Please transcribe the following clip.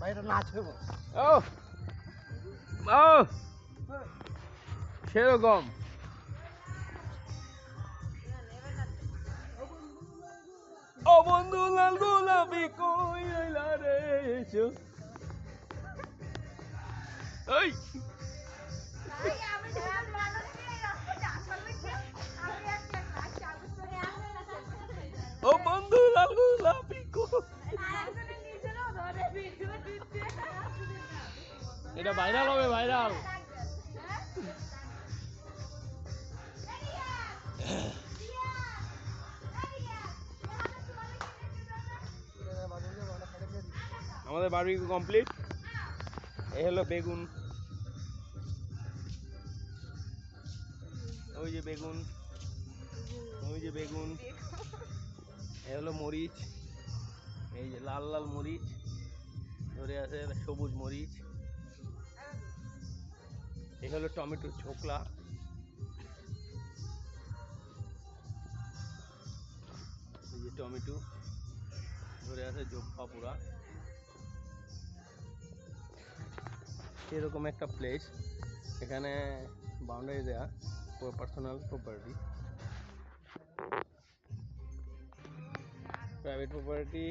বাইরে নাচ হইব ও ও সেরকম। ও বন্ধু লাল গোলাপি কই রইলা রে এসো। এই। ও এটা ভাইরাল হবে ভাইরাল আমাদের বারবিকিউ কমপ্লিট এই হলো বেগুন। ওই যে বেগুন। ওই যে বেগুন। এই হলো মরিচ। এই যে লাল লাল মরিচ। ধরে আছে সবুজ মরিচ। এই হলো টমেটোর ছোকলা। এই যে টমেটো, ধরে আছে জোপ্পা পুরা এরকম একটা প্লেস এখানে বাউন্ডারি দেয়া পার্সোনাল প্রপার্টি প্রাইভেট প্রপার্টি